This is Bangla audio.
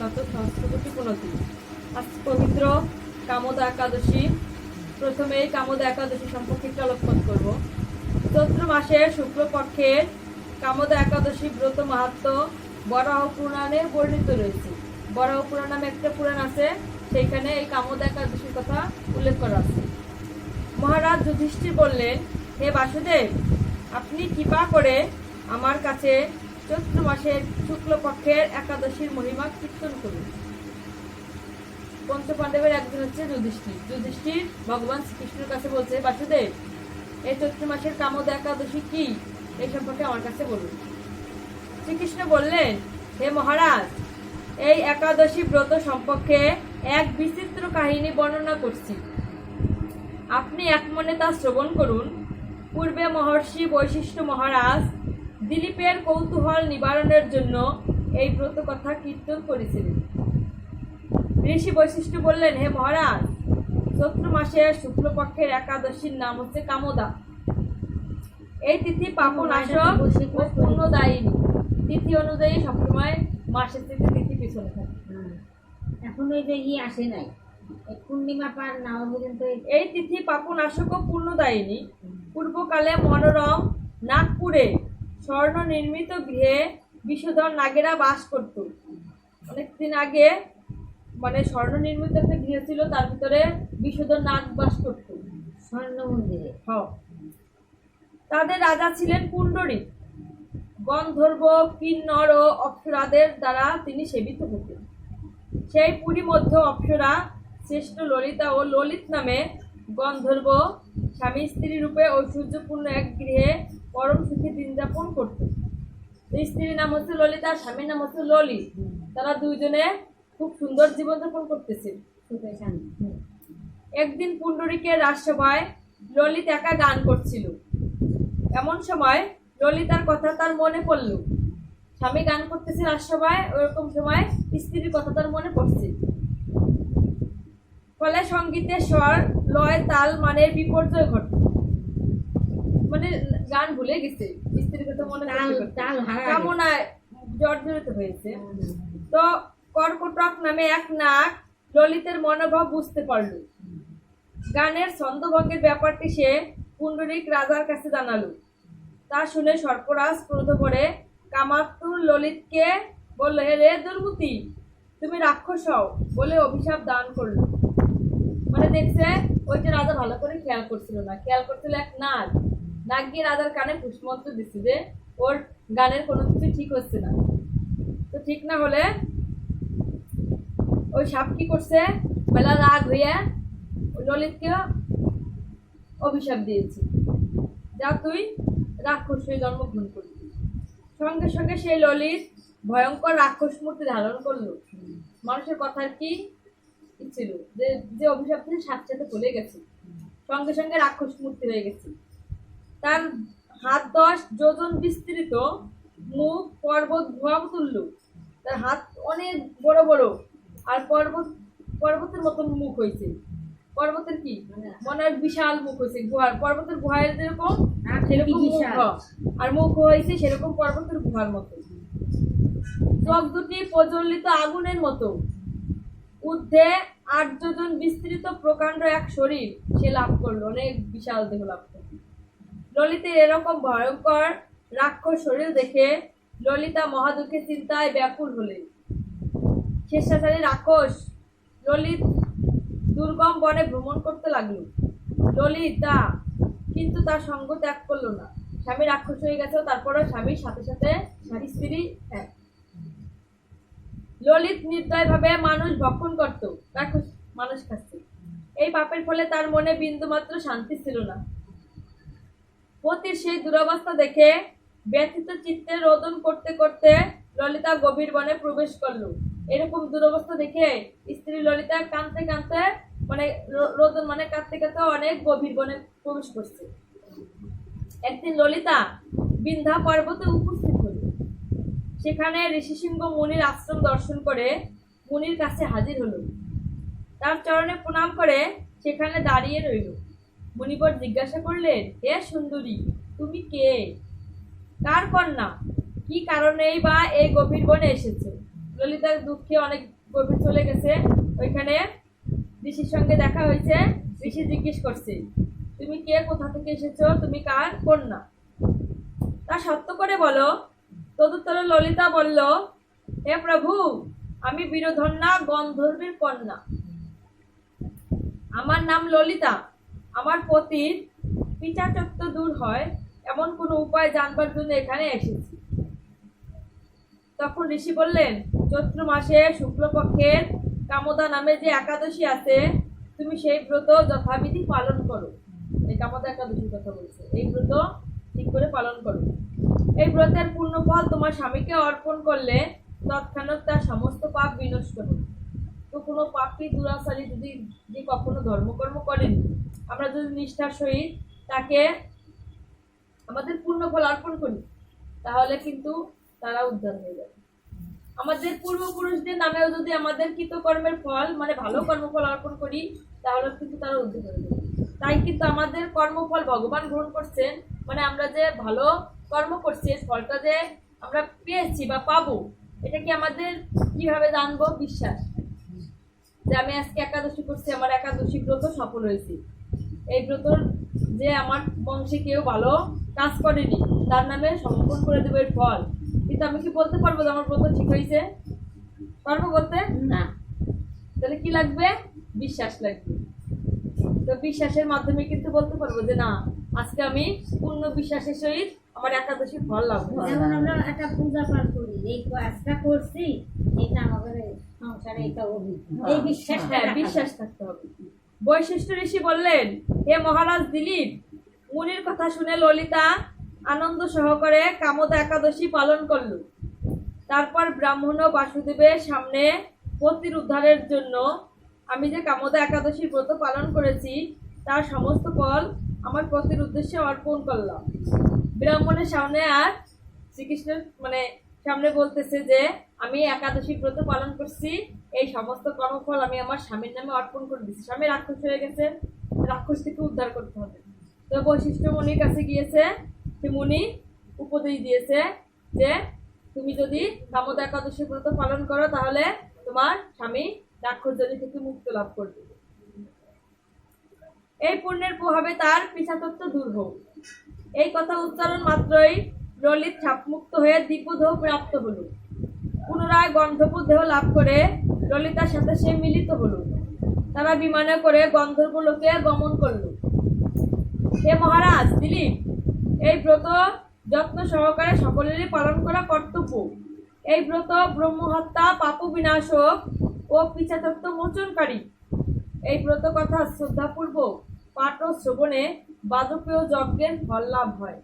তত সহস্রকোটি প্রণতি আজ পবিত্র কামদা একাদশী। প্রথমে কামদা একাদশী সম্পর্কে একটু আলোকপাত করব। চৈত্র মাসের শুক্লপক্ষের কামদা একাদশী ব্রত মাহাত্ম বরাহ পুরাণে বর্ণিত রয়েছে। বরাহ পুরাণ নামে একটা পুরাণ আছে, সেইখানে এই কামদা একাদশীর কথা উল্লেখ করা আছে। মহারাজ যুধিষ্ঠির বললেন, হে বাসুদেব, আপনি কৃপা করে আমার কাছে চৈত্র মাসের শুক্লপক্ষের একাদশীর মহিমা কীর্তন করুন। পঞ্চপাণ্ডবের একজন হচ্ছে যুধিষ্ঠির। যুধিষ্ঠির ভগবান শ্রীকৃষ্ণের কাছে বলছে, বাসুদেব, এই চৈত্র মাসের কামদ একাদশী কি? এই সম্পর্কে আমার কাছে বলুন। শ্রীকৃষ্ণ বললেন, হে মহারাজ, এই একাদশী ব্রত সম্পর্কে এক বিচিত্র কাহিনী বর্ণনা করছি। আপনি এক মনে তা শ্রবণ করুন। পূর্বে মহর্ষি বৈশিষ্ট্য মহারাজ দিলীপের কৌতূহল নিবারণের জন্য এই ব্রত কথা কীর্তন করেছিলেন। ঋষি বৈশিষ্ট্য বললেন হে মহারাজ চৈত্র মাসের শুক্লপক্ষের একাদশীর নাম হচ্ছে কামদা। এই তিথি পাপনাশক ও পুণ্যদায়িনী। তিথি অনুযায়ী সবসময় মাসের থেকে তিথি পিছনে থাকে। এখন ওই যে ই আসে নাই পূর্ণিমা পার না পর্যন্ত এই- তিথি পাপনাশক ও পুণ্যদায়িনী। পূর্বকালে মনোরম নাগপুরে স্বর্ণ নির্মিত গৃহে বিষধর নাগেরা বাস করত। অনেকদিন আগে মানে স্বর্ণ নির্মিত একটা গৃহ ছিল তার ভিতরে বিষধর নাগ বাস করত। স্বর্ণ মন্দিরে? হ্যাঁ। তাদের রাজা ছিলেন পুণ্ডরী। গন্ধর্ব কিন্নর ও অপ্সরাদের দ্বারা তিনি সেবিত হতেন। সেই পুরী মধ্য অপ্সরা শ্রেষ্ঠ ললিতা ও ললিত নামে গন্ধর্ব স্বামী স্ত্রী রূপে ঐশ্বর্যপূর্ণ এক গৃহে পরম সুখে দিন যাপন করতো স্ত্রীর নাম হচ্ছে ললিতা, স্বামীর নাম হচ্ছে ললি। তারা দুইজনে খুব সুন্দর জীবনযাপন করতেছে। একদিন পুণ্ডরীকের রাজসভায় ললিত একা গান করছিল। এমন সময় ললিতার কথা তার মনে পড়ল। স্বামী গান করতেছে রাজসভায়, ওরকম সময় স্ত্রীর কথা তার মনে পড়ছে। ফলে সঙ্গীতের স্বর, লয়, তাল মানের বিপর্যয় ঘটে। মানে গান ভুলে গেছে। স্ত্রীর কথা মনে। কামনায় জর্জরিত হয়েছে। তো কর্কটক নামে এক নাক ললিতের মনোভাব বুঝতে পারল। গানের ছন্দভঙ্গের ব্যাপারটি সে পুণ্ডরিক রাজার কাছে জানালো। তা শুনে সর্পরাজ ক্রোধ করে কামাতুর ললিতকে বলল হে রে দুর্মতি তুমি রাক্ষস হও বলে অভিশাপ দান করল। মানে দেখছে ওই যে রাজা ভালো করে খেয়াল করছিল না। খেয়াল করছিল এক নাগ। নাগ গিয়ে রাজার কানে পুষ্মন্ত্র দিচ্ছে যে, ওর গানের কোনো কিছু ঠিক হচ্ছে না। তো ঠিক না হলে ওই সাপ কি করছে? বেলা রাগ হইয়া ললিতকে অভিশাপ দিয়েছে। যা তুই রাক্ষস হয়ে জন্মগ্রহণ করবি সঙ্গে সঙ্গে সেই ললিত ভয়ঙ্কর রাক্ষস মূর্তি ধারণ করল। মানুষের কথার কি ছিল? যে যে অভিশাপ ছিল সাথে সাথে চলে গেছে। সঙ্গে সঙ্গে রাক্ষস মূর্তি হয়ে গেছে। তার হাত দশ যোজন বিস্তৃত মুখ পর্বত ভুয়া তুলল তার হাত অনেক বড় বড় আর পর্বত পর্বতের মতন মুখ হয়েছে। পর্বতের কি? মানে- মনে হয় বিশাল মুখ হয়েছে গুহার। পর্বতের গুহায় যেরকম আর সেরকম মুখ। আর মুখ হয়েছে সেরকম পর্বতের গুহার মতো। চোখ দুটি প্রজ্বলিত আগুনের মতো। ঊর্ধ্বে আট যোজন বিস্তৃত প্রকাণ্ড এক শরীর সে লাভ করল। অনেক বিশাল দেহ লাভ করল। ললিতের এরকম ভয়ঙ্কর, রাক্ষস শরীর দেখে ললিতা মহাদুঃখের চিন্তায় ব্যাকুল হলেন স্বেচ্ছাচারী রাক্ষস ললিত দুর্গম বনে ভ্রমণ করতে লাগল। ললিতা কিন্তু তার সঙ্গ ত্যাগ করল না। স্বামী রাক্ষস হয়ে গেছে তারপরে স্বামীর সাথে সাথে স্ত্রী এক। ললিত নির্দয়ভাবে মানুষ ভক্ষণ করত, রাক্ষস মানুষ খাচ্ছে। এই পাপের ফলে তার মনে বিন্দুমাত্র শান্তি ছিল না। পতির সেই দুরবস্থা দেখে ব্যথিত চিত্তে রোদন করতে করতে ললিতা গভীর বনে প্রবেশ করল। এরকম দুরবস্থা দেখে স্ত্রী ললিতা কাঁদতে কাঁদতে মানে রোদন মানে কাঁদতে কাঁদতে অনেক গভীর বনে প্রবেশ করছে। একদিন ললিতা বিন্ধ্যা পর্বতে উপস্থিত হলো। সেখানে ঋষিসিংহ মুনির আশ্রম দর্শন করে মুনির কাছে হাজির হলো। তার চরণে প্রণাম করে সেখানে দাঁড়িয়ে রইল। মুনিবর জিজ্ঞাসা করলেন, হে সুন্দরী, তুমি কে? কার কন্যা? কি কারণেই বা এই গভীর বনে এসেছে? ললিতার দুঃখে অনেক গভীর চলে গেছে। ওইখানে ঋষির সঙ্গে দেখা হয়েছে। ঋষি জিজ্ঞেস করছে, তুমি কে? কোথা থেকে এসেছ? তুমি কার কন্যা? তা সত্য করে বলো। তদুত্তরে ললিতা বলল, হে প্রভু, আমি বীরধন্যা গন্ধর্বের কন্যা। আমার নাম ললিতা। আমার পতির পিচাচত্ব দূর হয়, এমন কোনো উপায় জানবার জন্য এখানে এসেছি। তখন ঋষি বললেন, চৈত্র মাসে শুক্লপক্ষের কামদা নামে যে একাদশী আছে, তুমি সেই ব্রত যথাবিধি পালন করো। এই কামদা একাদশীর কথা বলছে। এই ব্রত ঠিক করে পালন করো। এই ব্রতের পূর্ণ ফল তোমার স্বামীকে অর্পণ করলে তৎক্ষণাৎ তার সমস্ত পাপ বিনষ্ট হবে। তো কোনো পাপি দুরাচারী যদি যে কখনো ধর্মকর্ম করেন, আমরা যদি নিষ্ঠার সহিত তাকে আমাদের পূর্ণ ফল অর্পণ করি, তাহলে কিন্তু তারা উদ্ধার হয়ে যাবে। আমাদের পূর্বপুরুষদের নামেও যদি আমাদের কৃতকর্মের ফল মানে ভালো কর্মফল অর্পণ করি, তাহলে কিন্তু তারা উদ্ধার হয়ে যাবে। তাই কিন্তু আমাদের কর্মফল ভগবান গ্রহণ করছেন মানে আমরা যে ভালো কর্ম করছি ফলটা যে আমরা পেয়েছি বা পাবো, এটা কি আমাদের কীভাবে জানব? বিশ্বাস। যে আমি আজকে একাদশী করছি, আমার একাদশী ব্রত সফল হয়েছি। এই ব্রতর যে আমার বংশে কেউ ভালো কাজ করেনি, তার নামে সমর্পণ করে দেবো এর ফল। কিন্তু আমি কি বলতে পারব যে আমার ব্রত ঠিক হয়েছে? পারব বলতে? না। তাহলে কি লাগবে? বিশ্বাস লাগবে। তো বিশ্বাসের মাধ্যমে কিন্তু বলতে পারব যে না আজকে আমি পূর্ণ বিশ্বাসের সহিত আমার একাদশী ফল লাভ। যেমন আমরা একটা পূজা পাঠ করি এই কাজটা করছি এটা আমাদের সংসারে এটা অভিজ্ঞ এই বিশ্বাস হ্যাঁ বিশ্বাস থাকতে হবে। বৈশিষ্ট্য ঋষি বললেন হে মহারাজ দিলীপ মুনির কথা শুনে ললিতা আনন্দ সহকারে কামদা একাদশী পালন করল। তারপর ব্রাহ্মণ ও বাসুদেবের সামনে পতির উদ্ধারের জন্য আমি যে কামদা একাদশী ব্রত পালন করেছি তার সমস্ত ফল আমার পতির উদ্দেশ্যে অর্পণ করলাম। ব্রাহ্মণের সামনে আর শ্রীকৃষ্ণের মানে সামনে বলতেছে যে, আমি একাদশী ব্রত পালন করছি, এই সমস্ত কর্মফল আমি আমার স্বামীর নামে অর্পণ করে দিচ্ছি। স্বামী রাক্ষস হয়ে গেছে রাক্ষস থেকে উদ্ধার করতে হবে। তো বৈশিষ্ট্য মুনির কাছে গিয়েছে, সে মুনি উপদেশ দিয়েছে যে, তুমি যদি কামদা একাদশী ব্রত পালন করো, তাহলে তোমার স্বামী রাক্ষসজনী থেকে মুক্ত লাভ করবে। এই পুণ্যের প্রভাবে তার পিছাতত্ব দূর হোক। এই কথা উচ্চারণ মাত্রই ললিত ছাপমুক্ত হয়ে দিব্যদেহ প্রাপ্ত হলো। পুনরায় গন্ধর্ব দেহ লাভ করে ললিতার সাথে সে মিলিত হলো। তারা বিমানে করে গন্ধর্ব লোকে গমন করল। হে মহারাজ, দিলীপ, এই ব্রত যত্ন সহকারে সকলেরই পালন করা কর্তব্য। এই ব্রত ব্রহ্মহত্যা পাপ বিনাশক ও পিছাতত্ব মোচনকারী। এই ব্রত কথা শ্রদ্ধাপূর্বক পাঠ ও শ্রবণে বাদকীয় যজ্ঞের ফল লাভ হয়।